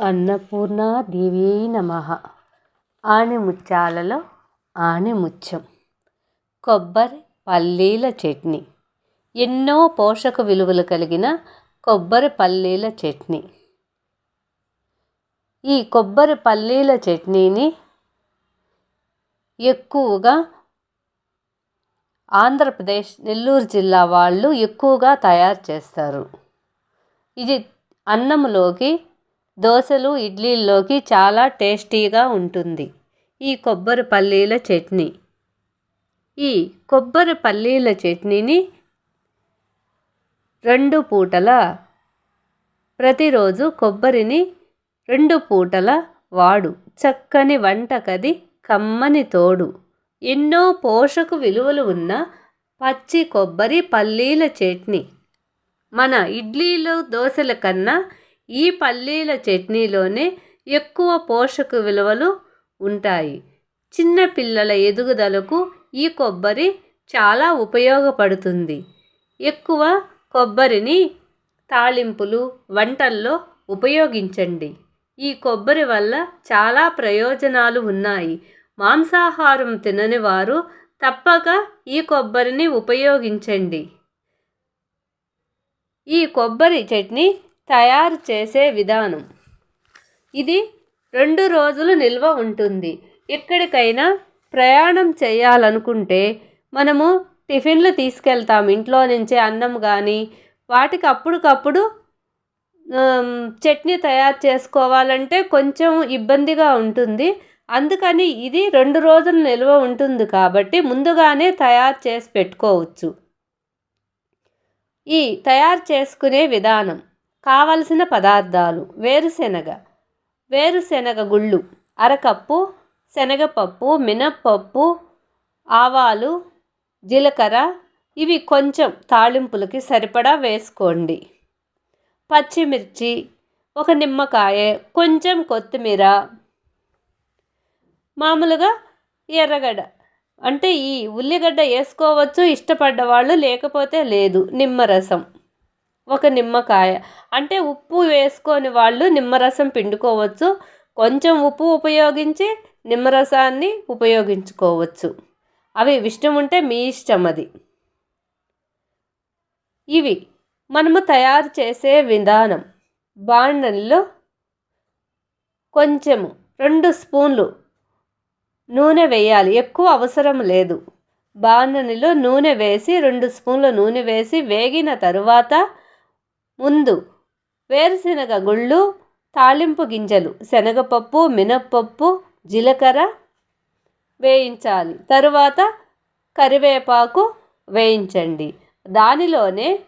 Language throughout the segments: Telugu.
అన్నపూర్ణాదేవి నమ. ఆణిముత్యాలలో ఆణిముత్యం. కొబ్బరి పల్లీల చట్నీ. ఎన్నో పోషక విలువలు కలిగిన కొబ్బరి పల్లీల చట్నీ. ఈ కొబ్బరి పల్లీల చట్నీని ఎక్కువగా ఆంధ్రప్రదేశ్ నెల్లూరు జిల్లా వాళ్ళు ఎక్కువగా తయారు చేస్తారు. ఇది అన్నంలోకి దోశలు ఇడ్లీల్లోకి చాలా టేస్టీగా ఉంటుంది. ఈ కొబ్బరి పల్లీల చట్నీ. ఈ కొబ్బరి పల్లీల చట్నీని రెండు పూటల ప్రతిరోజు కొబ్బరిని రెండు పూటల వాడు. చక్కని వంటకది కమ్మని తోడు. ఎన్నో పోషక విలువలు ఉన్న పచ్చి కొబ్బరి పల్లీల చట్నీ. మన ఇడ్లీలు దోశల కన్నా ఈ పల్లీల చట్నీలోనే ఎక్కువ పోషక విలువలు ఉంటాయి. చిన్నపిల్లల ఎదుగుదలకు ఈ కొబ్బరి చాలా ఉపయోగపడుతుంది. ఎక్కువ కొబ్బరిని తాళింపులు వంటల్లో ఉపయోగించండి. ఈ కొబ్బరి వల్ల చాలా ప్రయోజనాలు ఉన్నాయి. మాంసాహారం తినని వారు తప్పక ఈ కొబ్బరిని ఉపయోగించండి. ఈ కొబ్బరి చట్నీ తయారు చేసే విధానం. ఇది రెండు రోజులు నిల్వ ఉంటుంది. ఎక్కడికైనా ప్రయాణం చేయాలనుకుంటే మనము టిఫిన్లు తీసుకెళ్తాం. ఇంట్లో నుంచే అన్నం కానీ వాటికి అప్పటికప్పుడు చట్నీ తయారు చేసుకోవాలంటే కొంచెం ఇబ్బందిగా ఉంటుంది. అందుకని ఇది రెండు రోజులు నిల్వ ఉంటుంది కాబట్టి ముందుగానే తయారు చేసి పెట్టుకోవచ్చు. ఈ తయారు చేసుకునే విధానం. కావలసిన పదార్థాలు వేరుశెనగ వేరుశెనగ గుళ్ళు అరకప్పు శనగపప్పు మినప్పప్పు ఆవాలు జీలకర్ర ఇవి కొంచెం తాళింపులకి సరిపడా వేసుకోండి. పచ్చిమిర్చి ఒక నిమ్మకాయ కొంచెం కొత్తిమీర మామూలుగా ఎర్రగడ్డ. అంటే ఈ ఉల్లిగడ్డ వేసుకోవచ్చు ఇష్టపడ్డ వాళ్ళు లేకపోతే లేదు నిమ్మరసం ఒక నిమ్మకాయ. అంటే ఉప్పు వేసుకొని వాళ్ళు నిమ్మరసం పిండుకోవచ్చు. కొంచెం ఉప్పు ఉపయోగించి నిమ్మరసాన్ని ఉపయోగించుకోవచ్చు. అవి ఇష్టం ఉంటే మీ ఇష్టం అది. ఇవి మనము తయారు చేసే విధానం. బాండల్లో కొంచెము రెండు స్పూన్లు నూనె వేయాలి. ఎక్కువ అవసరం లేదు. బాణనిలో నూనె వేసి రెండు స్పూన్ల నూనె వేసి వేగిన తరువాత ముందు వేరుశనగ గుళ్ళు తాలింపు గింజలు శనగపప్పు మినప్పప్పు జీలకర్ర వేయించాలి. తరువాత కరివేపాకు వేయించండి. దానిలోనే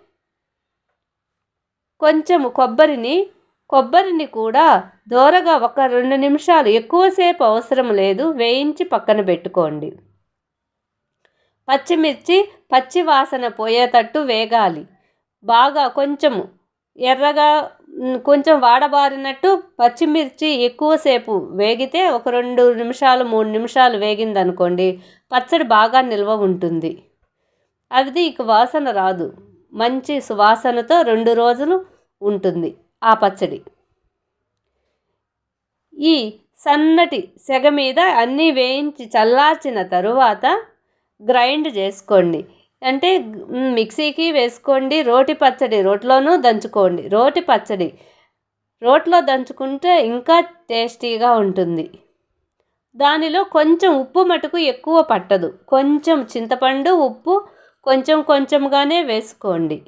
కొంచెం కొబ్బరిని కొబ్బరిని కూడా దోరగా ఒక రెండు నిమిషాలు ఎక్కువసేపు అవసరం లేదు వేయించి పక్కన పెట్టుకోండి. పచ్చిమిర్చి పచ్చి వాసన పోయేటట్టు వేగాలి. బాగా కొంచెము ఎర్రగా కొంచెం వాడబారినట్టు పచ్చిమిర్చి ఎక్కువసేపు వేగితే ఒక రెండు నిమిషాలు మూడు నిమిషాలు వేగిందనుకోండి పచ్చడి బాగా నిల్వ ఉంటుంది. అది ఇక వాసన రాదు. మంచి సువాసనతో రెండు రోజులు ఉంటుంది ఆ పచ్చడి. ఈ సన్నటి సెగ మీద అన్నీ వేయించి చల్లార్చిన తరువాత గ్రైండ్ చేసుకోండి. అంటే మిక్సీకి వేసుకోండి రోటి పచ్చడి రోట్లోనూ దంచుకోండి రోటి పచ్చడి రోట్లో దంచుకుంటే ఇంకా టేస్టీగా ఉంటుంది. దానిలో కొంచెం ఉప్పు మటుకు ఎక్కువ పట్టదు. కొంచెం చింతపండు ఉప్పు కొంచెం కొంచెంగానే వేసుకోండి.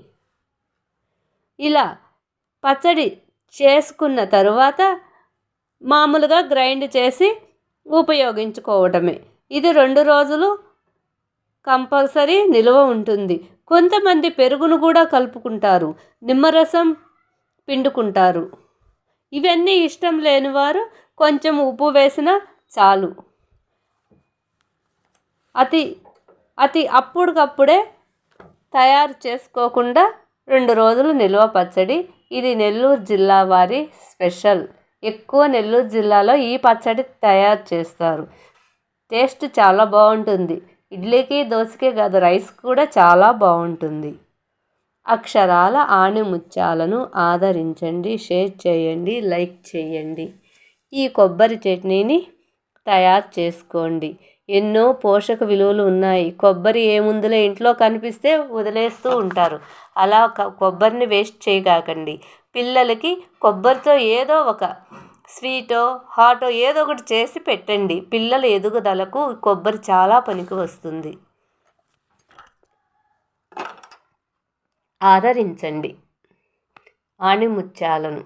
ఇలా పచ్చడి చేసుకున్న తరువాత మామూలుగా గ్రైండ్ చేసి ఉపయోగించుకోవటమే. ఇది రెండు రోజులు కంపల్సరీ నిల్వ ఉంటుంది. కొంతమంది పెరుగును కూడా కలుపుకుంటారు. నిమ్మరసం పిండుకుంటారు. ఇవన్నీ ఇష్టం లేని వారు కొంచెం ఉప్పు వేసిన చాలు. అతి అతి అప్పటికప్పుడే తయారు చేసుకోకుండా రెండు రోజులు నిల్వ పచ్చడి. ఇది నెల్లూరు జిల్లా వారి స్పెషల్. ఎక్కువ నెల్లూరు జిల్లాలో ఈ పచ్చడి తయారు చేస్తారు. టేస్ట్ చాలా బాగుంటుంది. ఇడ్లీకి దోశకే కాదు రైస్ కూడా చాలా బాగుంటుంది. అక్షరాల ఆణిముత్యాలను ఆదరించండి షేర్ చేయండి లైక్ చేయండి. ఈ కొబ్బరి చట్నీని తయారు చేసుకోండి. ఎన్నో పోషక విలువలు ఉన్నాయి. కొబ్బరి ఏముందులే ఇంట్లో కనిపిస్తే వదిలేస్తూ ఉంటారు. అలా కొబ్బరిని వేస్ట్ చేయకండి పిల్లలకి కొబ్బరితో ఏదో ఒక స్వీటో హాటో ఏదో ఒకటి చేసి పెట్టండి. పిల్లల ఎదుగుదలకు కొబ్బరి చాలా పనికి వస్తుంది. ఆదరించండి. ఆణిముత్యాలను.